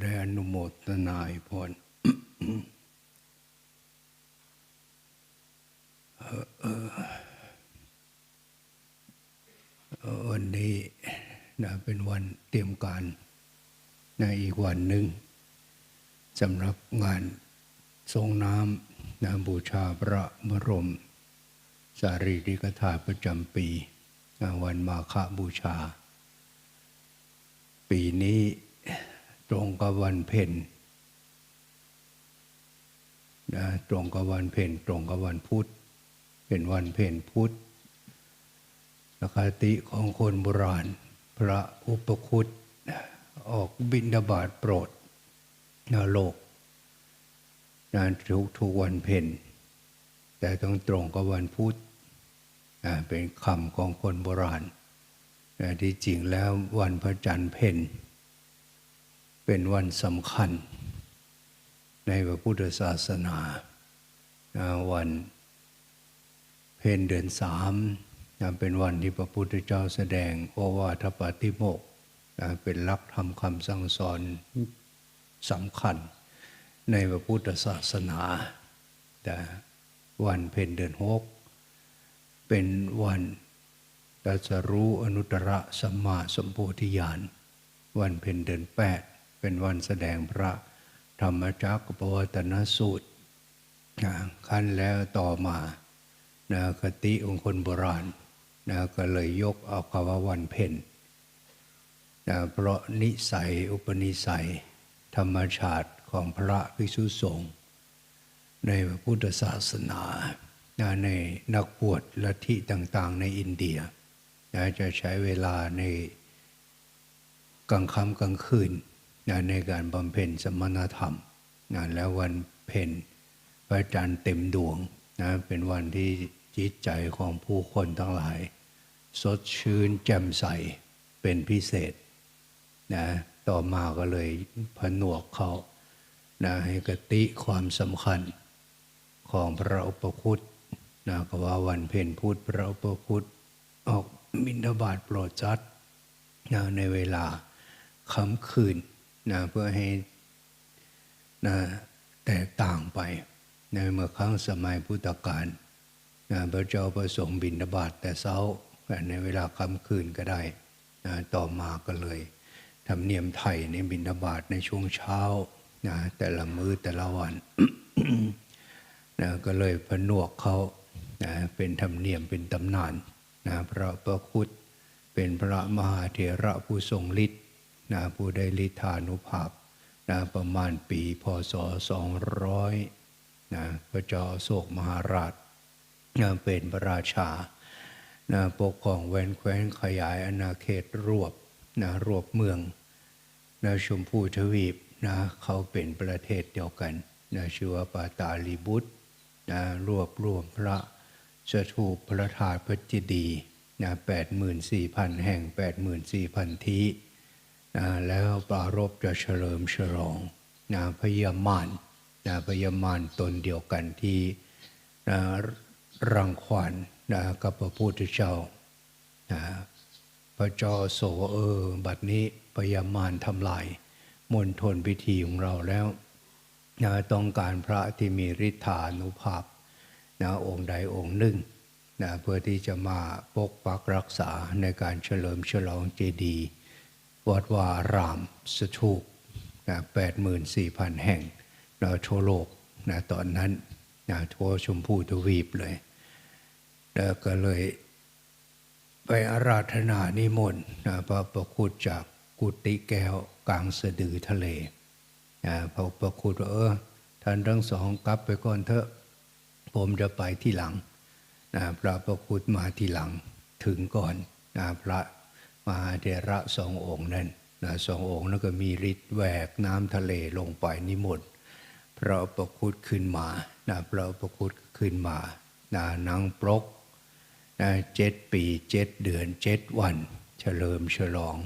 ได้อนุโมทนาให้พรวันนี้นะเป็นวันเตรียมการในอีกวันหนึ่งสำหรับงานทรงน้ำนะบูชาพระบรม สารีริกธาตุประจำปีนะวันมาฆบูชา ปีนี้ ตรงกับวันเพ็ญนะตรงกับวันเพ็ญตรงกับวันพุธเป็นวันเพ็ญพุธนคติของคนโบราณ พระอุปคุตออกบิณฑบาตโปรดนาโลกนะทุกทุกวันเพ็ญแต่ต้องตรงกับวันพุธเป็นคำของคนโบราณ ที่จริงแล้ววันพระจันทร์เพ็ญ เป็นวันสำคัญ ในพระพุทธศาสนาวันเพ็ญเดือนสามเป็นวันที่พระพุทธเจ้าแสดงโอวาทปาติโมกเป็นหลักธรรมคำสั่งสอนสำคัญ ในพระพุทธศาสนาแต่วันเพ็ญเดือนหกเป็นวันตรัสรู้อนุตตรสัมมาสัมโพธิญาณ วันเพ็ญเดือนแปด เป็นวันแสดงพระธรรมจักรปวัตนสูตรนะขั้นแล้วต่อมานะคติองค์คนโบราณนะก็เลยยกเอาคำว่าวันเพ็ญนะเพราะนิสัยอุปนิสัย ธรรมชาติของพระภิกษุสงฆ์ในพระพุทธศาสนานะในนักบวชลัทธิต่างๆ ในอินเดียนะจะใช้เวลาในกลางค่ำกลางคืน นะในการบำเพ็ญสมณธรรมนะแล้ววันเพ็ญพระจันทร์เต็มดวงนะเป็นวันที่จิตใจของผู้คนทั้งหลาย สดชื่นแจ่มใสเป็นพิเศษนะต่อมาก็เลยผนวกเขานะให้กติความสำคัญของพระอุปคุตนะก็ว่าวันเพ็ญพุธพระอุปคุตออกบิณฑบาตโปรดจัดนะในเวลาค่ำคืน นะเพื่อให้นะแตกต่างไปในเมื่อครั้งสมัยพุทธกาลนะพระเจ้าประสงค์บิณฑบาตแต่เช้าในเวลาค่ำคืนก็ได้นะต่อมาก็เลยทำเนียมไทยในบิณฑบาตในช่วงเช้านะแต่ละมือ้อแต่ละวันนะก็เลยผนวกเขานะเป็นธรรมเนียมเป็นตำนานนะพระประคุตเป็นพระมหาเถระผู้ทรงฤทธิ์ นะผู้ได้ฤทธานุภาพนะประมาณปีพศ 200นะพระเจ้าโศกมหาราชนะเป็นพระราชานะปกครองแวนแคว้นขยายอาณาเขตรวบนะรวบเมืองนะชมพูทวีปนะเขาเป็นประเทศเดียวกันนะชื่อว่าปาตาลีบุตรนะรวบรวมพระสถูปพระธาตุพระเจดีย์นะแปดหมื่นสี่พันแห่งแปดหมื่นสี่พันที แล้วปรารบจะเฉลิมฉลองนะพยามานนะพยามานตนเดียวกันที่นะรังควานนะกับพระพุทธเจ้านะพระเจ้าโสเออ บัดนี้พยามานทำลายมณฑลพิธีของเราแล้วนะต้องการพระที่มีฤทธานุภาพนะองค์ใดองค์หนึ่งนะเพื่อที่จะมาปกปักรักษาในการเฉลิมฉลองเจดีย์ วัดวารามสถูปนะแปดหมื่นสี่พันแห่งนะทั่วโลกนะตอนนั้นนะทั่วชมพูทวีปเลย แล้วก็เลยไปอาราธนานิมนต์นะพระประคุณจากกุฏิแก้วกลางสะดือทะเลนะพระประคุณว่าเออท่านทั้งสองกลับไปก่อนเถอะ ผมจะไปที่หลังนะพระประคุณมาที่หลังถึงก่อนนะพระ มหาเถระสององค์นั้นนะสององค์นั้นก็มีฤทธิ์แหวกน้ำทะเลลงไปนิมนต์พระประคุณขึ้นมานะพระประคุณขึ้นมานะนางปลกนะเจ็ดปีเจ็ดเดือนเจ็ดวัน เฉลิมฉลอง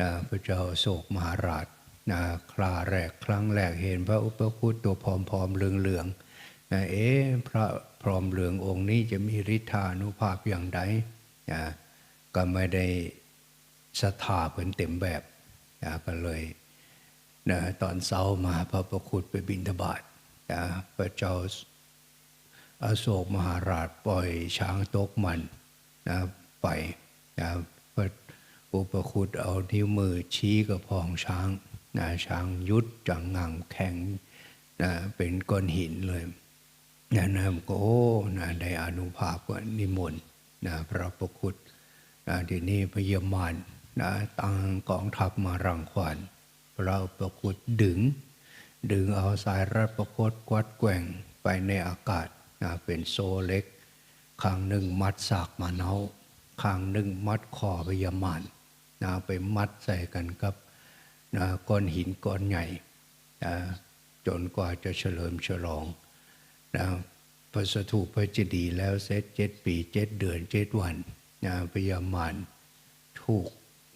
นะพระเจ้าโศกมหาราชนะคลาแรกครั้งแรกเห็นพระอุปคุตตัวผอมๆเหลืองๆนะเอ๊ะพระพร้อมเหลืององค์นี้จะมีฤทธานุภาพอย่างไรนะก็ไม่ได้ ศรัทธาเพิ่นเต็มแบบนะก็เลยนะตอนเช้ามาพระประคุณไปบิณฑบาตนะพระเจ้าอโศกมหาราชปล่อยช้างตกมันนะไปนะพระอุปคุตเอานิ้วมือชี้กับพองช้างนะช้างยุดจังงังแข็งนะเป็นก้อนหินเลยนะนะก็โอ้นะได้อนุภาพก็นิมนต์นะพระประคุณนะทีนี้พยามาร นะตั้งกองทัพมารังควานพระประคุณดึง ดึงเอาสายรัดประคตกวัดแกว่งไปในอากาศนะเป็นโซเล็กข้างหนึ่งมัดสากมาเนาข้างหนึ่งมัดคอพยามารนะไปมัดใส่กันกับนะก้อนหินก้อนใหญ่นะจนกว่าจะเฉลิมฉลองนะพระสถูปพระเจดีย์แล้วเสร็จเจ็ดปีเจ็ดเดือนเจ็ดวันนะพยามารถูก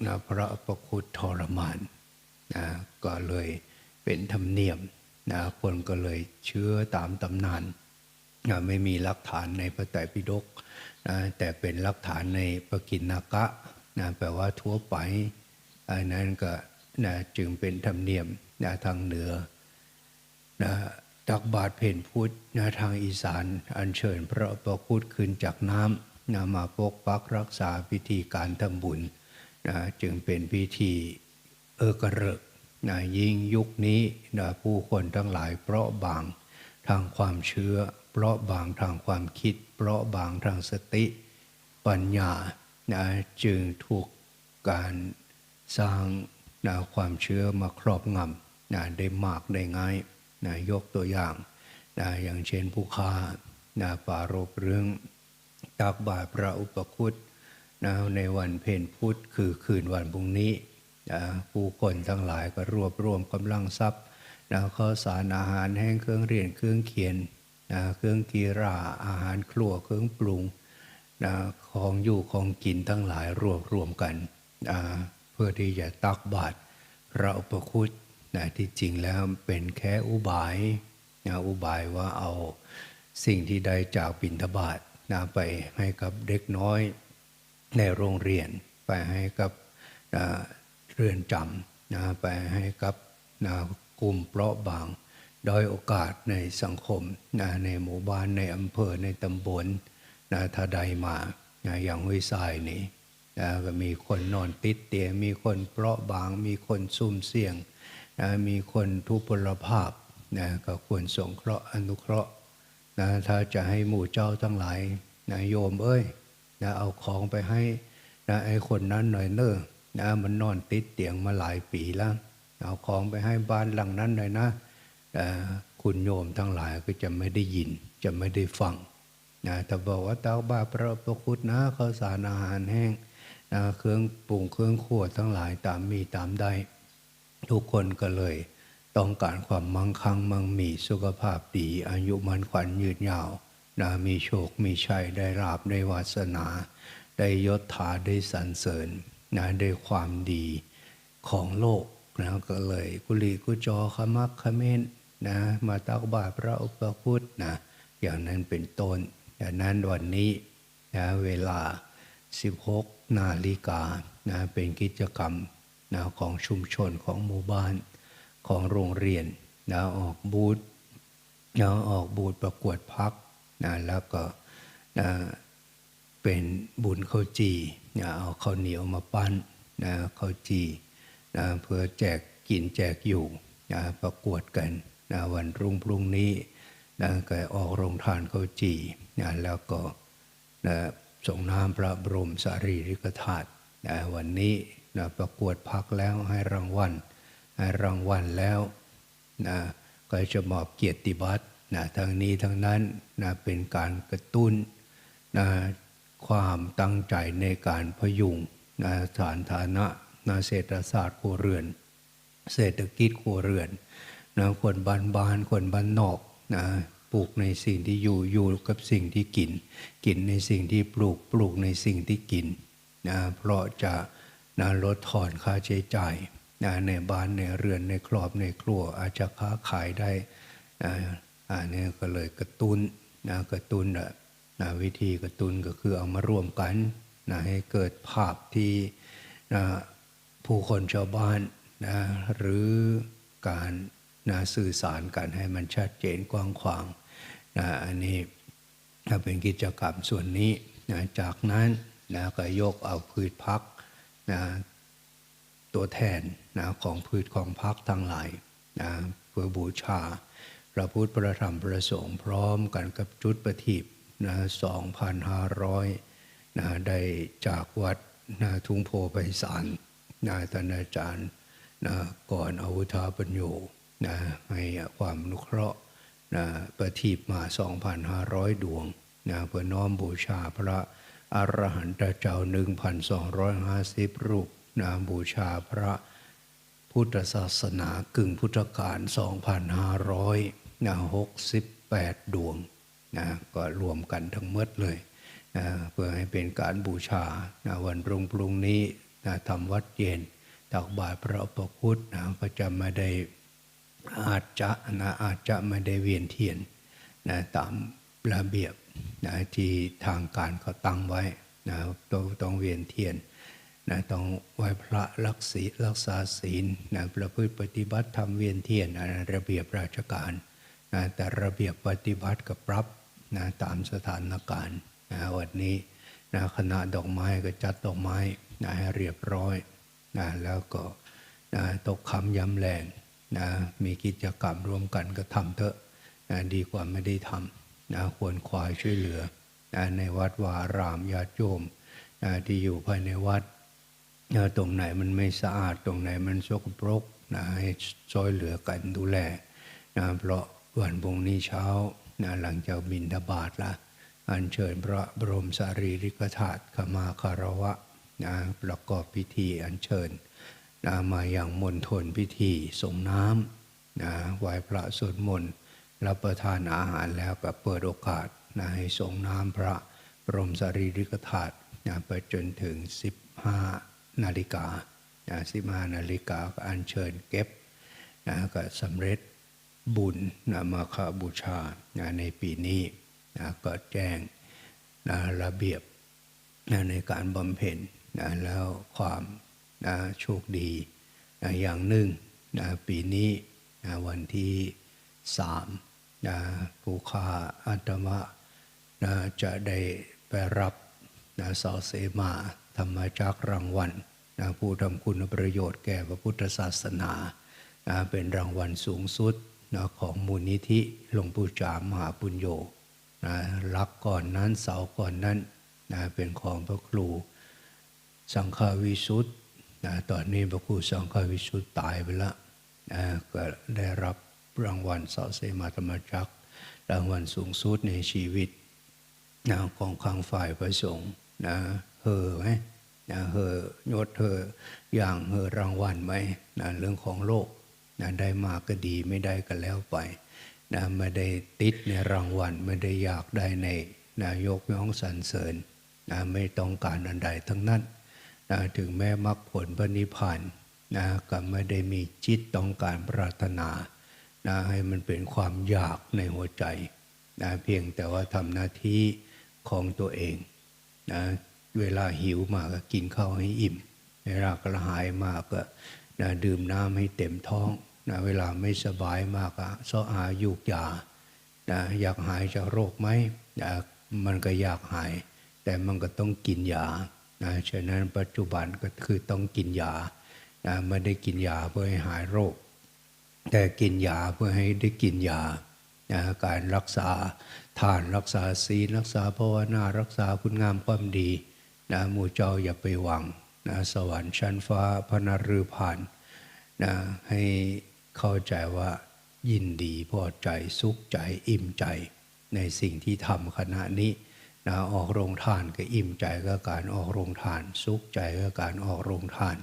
นะพระประคุณทรมานนะก็เลยเป็นธรรมเนียมนะคนก็เลยเชื่อตามตำนานนะไม่มีหลักฐานในพระไตรปิฎกนะแต่เป็นหลักฐานในปกินนากะนะแปลว่าทั่วไปอันนั้นก็นะจึงเป็นธรรมเนียมนะทางเหนือนะตักบาตรเพนพุทธนะทางอีสาน อัญเชิญพระประพุทธขึ้นจากน้ำนะมาปกปักรักษาพิธีการทำบุญ นะจึงเป็นพิธีเอกระเริกนะยิ่งยุคนี้นะผู้คนทั้งหลายเปราะบางทางความเชื่อ เปราะบางทางความคิด เปราะบางทางสติ ปัญญานะจึงถูกการสร้างนะความเชื่อมาครอบงำนะได้มากได้ง่ายนะยกตัวอย่างนะอย่างเช่นผู้ค้านะปารบเรื่องตักบาตรพระอุปคุต นะในวันเพ็ญพุธคือคืนวันพรุ่งนี้นะผู้คนทั้งหลายก็รวบรวมกำลังทรัพย์นะข้าวสารอาหารแห้งเครื่องเรียนเครื่องเขียนนะเครื่องกีราอาหารครัวเครื่องปรุงนะของอยู่ของกินทั้งหลายรวบรวมกันนะเพื่อที่จะตักบาตรพระอุปคุตนะที่จริงแล้วเป็นแค่อุบายนะอุบายว่าเอาสิ่งที่ได้จากบิณฑบาตนะไปให้กับเด็กน้อย ในโรงเรียน ไปให้กับเรือนจำนะไปให้กับนะกลุ่มเปราะบางด้อยโอกาสในสังคมนะในหมู่บ้านในอำเภอในตำบลนะถ้าใดมานะอย่างห้วยทรายนี่นะก็มีคนนอนติดเตียงมีคนเปราะบาง มีคนซุ่มเสี่ยงนะมีคนทุพพลภาพนะก็ควรสงเคราะห์อนุเคราะห์นะถ้าจะให้หมู่เจ้าทั้งหลายนะโยมเอ้ย นะเอาของไปให้นะไอ้คนนั้นหน่อยเนอะนะมันนอนติดเตียงมาหลายปีแล้วเอาของไปให้บ้านหลังนั้นหน่อยนะคุณโยมทั้งหลายก็จะไม่ได้ยินจะไม่ได้ฟังนะแต่บอกว่าเต้าบาพระประคุณนะข้าวสารอาหารแห้งนะเครื่องปรุงเครื่องขวดทั้งหลายตามมีตามได้ ทุกคนก็เลย ต้องการความมั่งคั่งมั่งมีสุขภาพดีอายุมันขวัญยืนยาว นะมีโชค มีชัย ได้ราบได้วาสนา ได้ยศถาได้สรรเสริญนะได้ความดีของโลกนะก็เลยกุลีกุจอขมักขเมนนะมาตักบาตรพระอุปคุตนะอย่างนั้นเป็นต้นอย่างนั้นวันนี้นะเวลา 16 นาฬิกานะเป็นกิจกรรมนะของชุมชนของหมู่บ้านของโรงเรียนนะออกบูธนะออกบูธประกวดพัก นะแล้วก็นะเป็นบุญข้าวจีนะเอาข้าวเหนียวมาปั้นนะข้าวจีนะเพื่อแจกกินแจกอยู่นะประกวดกันนะวันรุ่งพรุ่งนี้นะก็ออกโรงทานข้าวจีนะแล้วก็นะส่งน้ำพระบรมสารีริกธาตุนะวันนี้นะประกวดพักแล้วให้รางวัลให้รางวัลแล้วนะก็จะมอบเกียรติบัตร นะทั้งนี้ทั้งนั้นนะเป็นการกระตุ้นนะความตั้งใจในการพยุงนะฐานฐานะนะเศรษฐศาสตร์ครัวเรือน เศรษฐกิจครัวเรือนนะคนบ้านบ้านคนบ้านนอกนะปลูกในสิ่งที่อยู่อยู่กับสิ่งที่กิน กินในสิ่งที่ปลูกปลูกในสิ่งที่กินนะเพราะจะนะลดถอนค่าใช้จ่ายนะในบ้านในเรือนในครอบในครัวอาจจะค้าขายได้นะ อันนี้ก็เลยกระตุนนะกระตุนนะวิธีกระตุนก็คือเอามาร่วมกันนะให้เกิดภาพที่นะผู้คนชาวบ้านนะหรือการนะสื่อสารกันให้มันชัดเจนกว้างขวางนะอันนี้ถ้าเป็นกิจกรรมส่วนนี้นะจากนั้นนะก็ยกเอาพืชพักนะตัวแทนนะของพืชของพักทั้งหลายนะเพื่อบูชา พระพุทธพระธรรมพระสงฆ์พร้อมกันกับจุดประทีปนะ2,500นะได้จากวัดนะทุ่งโพไพศาลนะท่านอาจารย์นะก่อนอาวุธาปัญโยนะให้ความนุเคราะห์นะประทีปมา 2,500 ดวงนะเพื่อน้อมบูชาพระอรหันตเจ้า 1,250 รูปนะบูชาพระพุทธศาสนากึ่งพุทธกาล2,500 นะ68ดดวงนะก็รวมกันทั้งหมดเลยนะเพื่อให้เป็นการบูชานะวันปรุงปรุงนี้นะทำวัดเย็นตักบาตรพระอุปคุตนะก็จะไม่ได้อาจจะนะอาจจะไม่ได้เวียนเทียนนะตามระเบียบนะที่ทางการเขาตั้งไว้นะต้องต้องเวียนเทียนนะต้องไหว้พระรักศีรักษาศีลนะประพฤติปฏิบัติทำเวียนเทียนนะระเบียบราชการ นะแต่ระเบียบปฏิบัติกับปรับนะตามสถานการณ์นะวันนี้นะคณะดอกไม้ก็จัดดอกไม้นะให้เรียบร้อยนะแล้วก็นะตกคำย้ำแรงนะมีกิจกรรมร่วมกันก็ทำเถอะนะดีกว่าไม่ได้ทำนะควรควายช่วยเหลือนะในวัดวาอารามญาติโยมนะที่อยู่ภายในวัดนะตรงไหนมันไม่สะอาดตรงไหนมันสกปรกนะให้ช่วยเหลือกันดูแลนะเพราะ วันพรุ่งนี้เช้านะหลังจากบินทบาทละอัญเชิญพระบรมสารีริกธาตุขมาคารวะนะประกอบพิธีอัญเชิญนะมาอย่างมณฑลพิธีส่งน้ำนะไหว้พระสวดมนต์รับประทานอาหารแล้วก็เปิดโอกาสนะให้ส่งน้ำพระบรมสารีริกธาตุนะไปจนถึง 15 นาฬิกานะ15 นาฬิกาก็อัญเชิญเก็บนะก็สำเร็จ บุญนะมาคบูชานะในปีนี้นะก็แจ้งนะระเบียบนะในการบำเพ็ญนะแล้วความนะโชคดีนะอย่างหนึ่งนะปีนี้นะวันที่สามนะผู้ค้าอัตมะนะจะได้ไปรับนะสอเสมาธรรมจักรรางวัลนะผู้ทำคุณประโยชน์แก่พระพุทธศาสนานะเป็นรางวัลสูงสุด นะของมูลนิธิหลวงปู่จามมหาปุญโญนะลักก่อนนั้นเสาก่อนนั้นนะเป็นของพระครู สังฆวิสุทธ์นะตอนนี้พระครูสังฆวิสุทธ์ตายไปแล้วนะก็ได้รับรางวัลเสอเสมาธรรมจักรรางวัลสูงสุดในชีวิตนะของข้างฝ่ายพระสงฆ์นะเฮอไหมนะเฮอยศเฮออย่างเฮอรางวัลไหมนะเรื่องของโลก นะได้มากก็ดีไม่ได้ก็แล้วไปนะไม่ได้ติดในรางวัลไม่ได้อยากได้ในนายกย่องสรรเสริญนะไม่ต้องการอันใดทั้งนั้นนะถึงแม้มรรคผลพระนิพพานนะก็ไม่ได้มีจิตต้องการปรารถนานะให้มันเป็นความอยากในหัวใจนะเพียงแต่ว่าทำหน้าที่ของตัวเองนะเวลาหิวมาก็กินข้าวให้อิ่ม เวลากระหายมากก็นะดื่มน้ำให้เต็มท้อง นะเวลาไม่สบายมากก็ซ้ออายุกยานะอยากหายจากโรคไหมนะมันก็อยากหาย แต่มันก็ต้องกินยานะฉะนั้นปัจจุบันก็คือต้องกินยานะไม่ได้กินยาเพื่อให้หายโรค แต่กินยาเพื่อให้ได้กินยานะการรักษาทานรักษาศีลรักษาภาวนารักษาคุณงามความดีนะหมู่เจ้าอย่าไปหวังนะสวรรค์ชั้นฟ้าพระนรือผ่านนะให้ เข้าใจว่ายินดีพอใจสุขใจอิ่มใจ ในสิ่งที่ทำขณะนี้นะออกโรงทานก็อิ่มใจก็การออกโรงทาน สุขใจก็การออกโรงทาน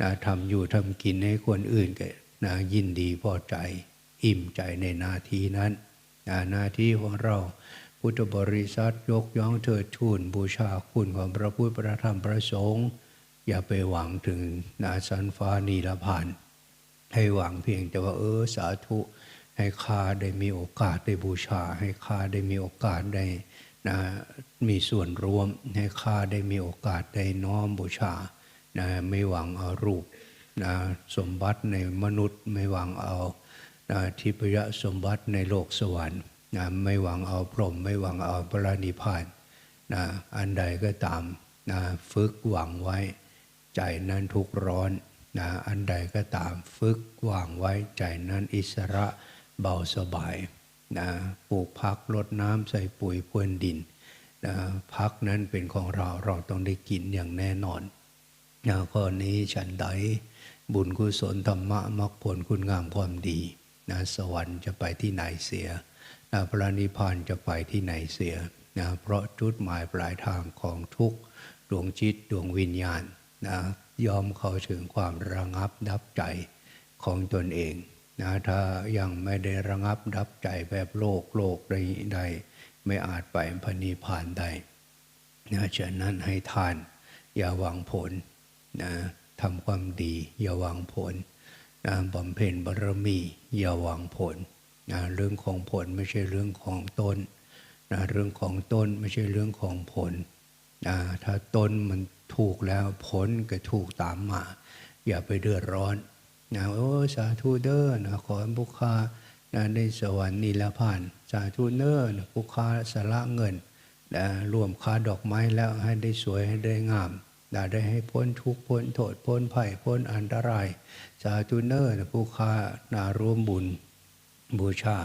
นะทำอยู่ทำกินให้คนอื่นก็นะยินดีพอใจ อิ่มใจในนาทีนั้นนะนาทีของเราพุทธบริษัทยกย่องเถิดทูนบูชาคุณของพระพุทธพระธรรมพระสงฆ์อย่าไปหวังถึงนาสันฟ้านีละพาน ให้หวังเพียงแต่ว่าเออสาธุให้ข้าได้มีโอกาสได้บูชา ให้ข้าได้มีโอกาสได้นะมีส่วนร่วมให้ข้าได้มีโอกาสได้น้อมบูชานะไม่หวังเอารูปนะสมบัติในมนุษย์ไม่หวังเอานะทิพยสมบัติในโลกสวรรค์นะไม่หวังเอาพรหมไม่หวังเอาพระนิพพานนะอันใดก็ตามนะฝึกหวังไว้ ใจนั้นทุกร้อน นะอันใดก็ตามฝึกวังไว้ใจนั้นอิสระเบาสบายนะปลูกพักลดน้ำใส่ปุ๋ยพรวนดินนะพักนั้นเป็นของเราเราต้องได้กินอย่างแน่นอนนะข้อนี้ฉันใดบุญกุศลธรรมะมรรคผลคุณงามความดีนะสวรรค์จะไปที่ไหนเสียนะพระนิพพานจะไปที่ไหนเสียนะเพราะจุดหมายปลายทางของทุกดวงจิตดวงวิญญาณนะ ยอมเข้าถึงความระงับดับใจของตนเองนะถ้ายังไม่ได้ระงับดับใจแบบโลกโลกใดใดไม่อาจไปพนิพานได้นะฉะนั้นให้ทาน อย่าหวังผลนะทำความดี อย่าหวังผลนะบำเพ็ญบารมี อย่าหวังผลนะเรื่องของผลไม่ใช่เรื่องของตนนะเรื่องของต้นไม่ใช่เรื่องของผลนะถ้าต้นมัน ถูกแล้วผลก็ถูกตามมา อย่าไปเดือดร้อนนะโอ้สาธุเด้อนะขอบุคานะในสวรรค์นี่ละผ่านสาธุเด้อนะบุคาสละเงินนะรวมค่าดอกไม้แล้วให้ได้สวยให้ได้งามนะได้ให้พ้นทุกข์พ้นโทษพ้นภัยพ้นอันตราย สาธุเนอร์นะผู้ค้านาร่วมบุญบูชา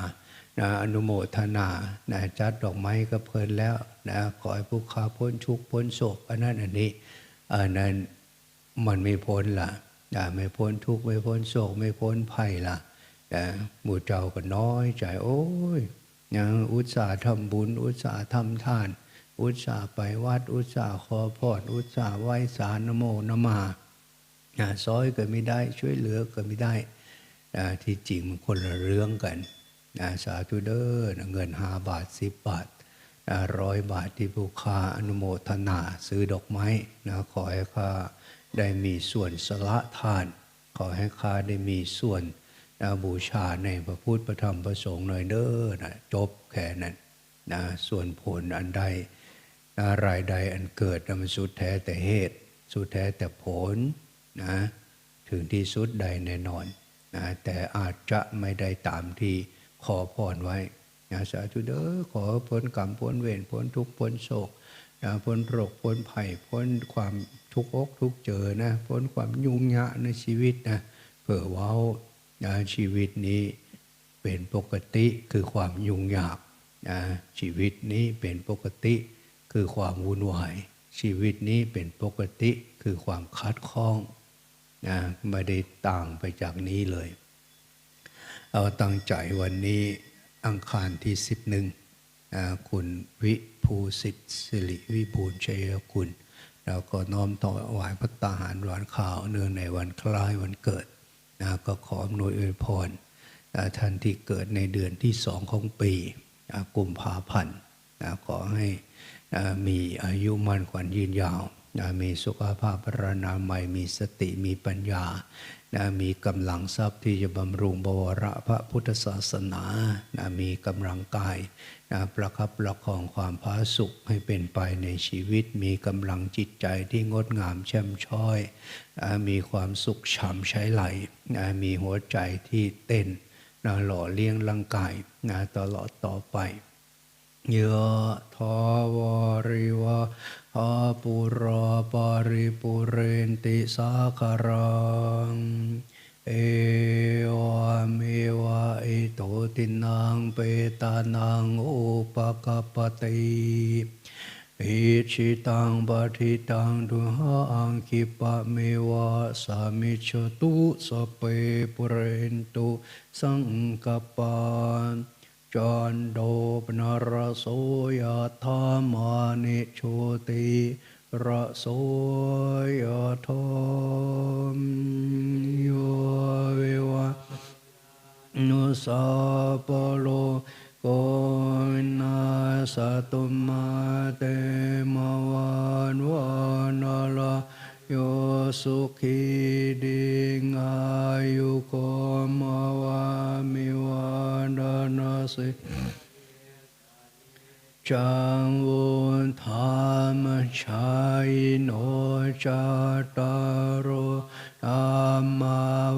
นะอนุโมทนานะจัดดอกไม้ก็เพลินแล้วนะขอให้ผู้ค้าพ้นทุกพ้นโศกอันนั้นอันนี้อันนั้นมันไม่พ้นละนะไม่พ้นทุกไม่พ้นโศกไม่พ้นภัยละนะหมู่เจ้าก็น้อยใจโอ้ยยังอุตส่าห์ทำบุญ อุตส่าห์ทำทาน อุตส่าห์ไปวัด อุตส่าห์ขอพรอุตส่าห์ไหว้สารนโมนมานะซอยก็ไม่ได้ช่วยเหลือก็ไม่ได้นะที่จริงมันคนละเรื่องกัน นะสาธุเดอร์นเงินห้าบาทสิบบาทร้อยบาทที่ผู้ค้าอนุโมทนาซื้อดอกไม้นะขอให้ข้าได้มีส่วนสละทาน ขอให้ข้าได้มีส่วนนะบูชาในพระพุทธพระธรรมพระสงฆ์หน่อยเด้อนะจบแค่นั้นนะส่วนผลอันใดนะรายใดอันเกิดนะมันสุดแท้แต่เหตุ สุดแท้แต่ผลนะถึงที่สุดใดแน่นอนนะแต่อาจจะไม่ได้ตามที่ ขอพรไว้นะสาธุเด้อขอพ้นกรรมพ้นเวรพ้นทุกข์พ้นโศกนะพ้นโรคพ้นภัยพ้นความทุกข์อกทุกข์เจอนะพ้นความยุ่งยากในชีวิตนะเผื่อเว้านะชีวิตนี้เป็นปกติคือความยุ่งยากนะชีวิตนี้เป็นปกติคือความวุ่นวายชีวิตนี้เป็นปกติคือความคัดข้องนะไม่ได้ต่างไปจากนี้เลย เอาตั้งใจวันนี้อังคารที่สิบหนึ่งคุณวิภูสิทธิสิริวิบูลชัยคุณเราก็น้อมต่อไหวพระตาหารหวานข่าวเนื่องในวันคล้ายวันเกิดนะก็ขออำนวยอวยพรท่านที่เกิดในเดือนที่สองของปีกุมภาพันธ์ขอให้มีอายุมั่นขวัญยืนยาว มีสุขภาพพรนาใหมัยมีสติมีปัญญา มีกำลังทรัพย์ที่จะบำรุงบวรพระพุทธศาสนามีกำลังกายประคับประคองความพาสุขให้เป็นไปในชีวิต มีกำลังจิตใจที่งดงามแช่มช้อยมีความสุขฉ่ำใช้ไหลมีหัวใจที่เต้นหล่อเลี้ยงร่างกายตลอดต่อไป ยะทาวาริวะอาปุราปาริปุเรนติสาคารัง เอวามวะอิโตตินังเปตานังอุปกปติอิชิตังปฏิตังดุหาอังคิปะเมวะสามิชตุสเปปุเรนตุสังกปาน จันโดปนรโสยธามานิโชติระโสยธามโยเววะนุสาปโลโกนาสตุมาเตมวานวานาลาโยสุขีดิงอายุโกมวามิว ดานาสิจังวุธามชัยโนจาตารโอธรรม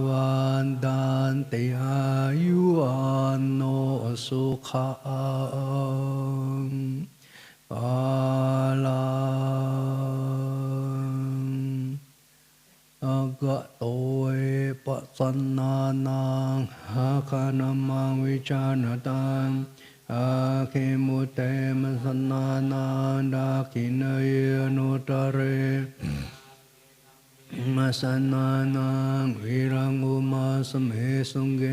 วันดันติอายุวันโนสุขังปาลังอกโต ปัสนานังหาคานามังวิจารณตังอาเคมุเตมสนานังดาคินเยนุตเรมาสนานังวิรังอุมาสเมสุงเก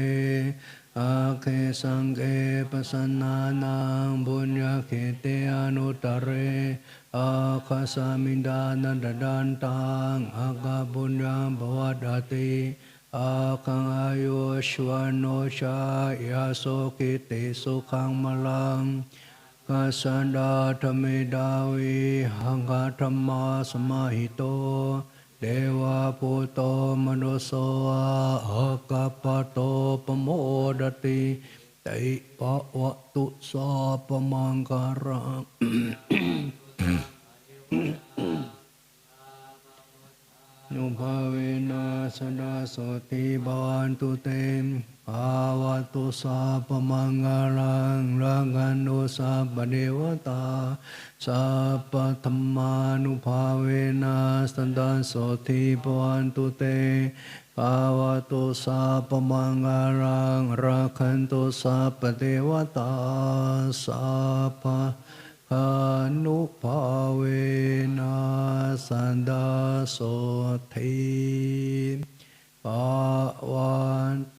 อาเคสังเกปสนานังบุญญาเขเตอนุตเรอาคาสามิดานันดดันตังอากาบุญญาบวดาติ อาคังอายุชวนโนชายาโสกิติสุขังมลังกาสันดาธรรมิดาวิหังกาธรรมาสมาหิโต เดวะปุตโตมนุสโสอาคาปะโตปโมดติติปะวะตุสาปมังการัง ภาเวนัสดาสติบาวันตุเตมภาวะตุสาปมังกาลังรังันโนสัพเดวตาสัพพธรรมานุภาเวนัสดาโสติบาวันตุเตภาวะตุสาปมังกาลังรักขันตุสัพเทวตาสัพพ อนุภาเวนัสันดาโสทีปวัน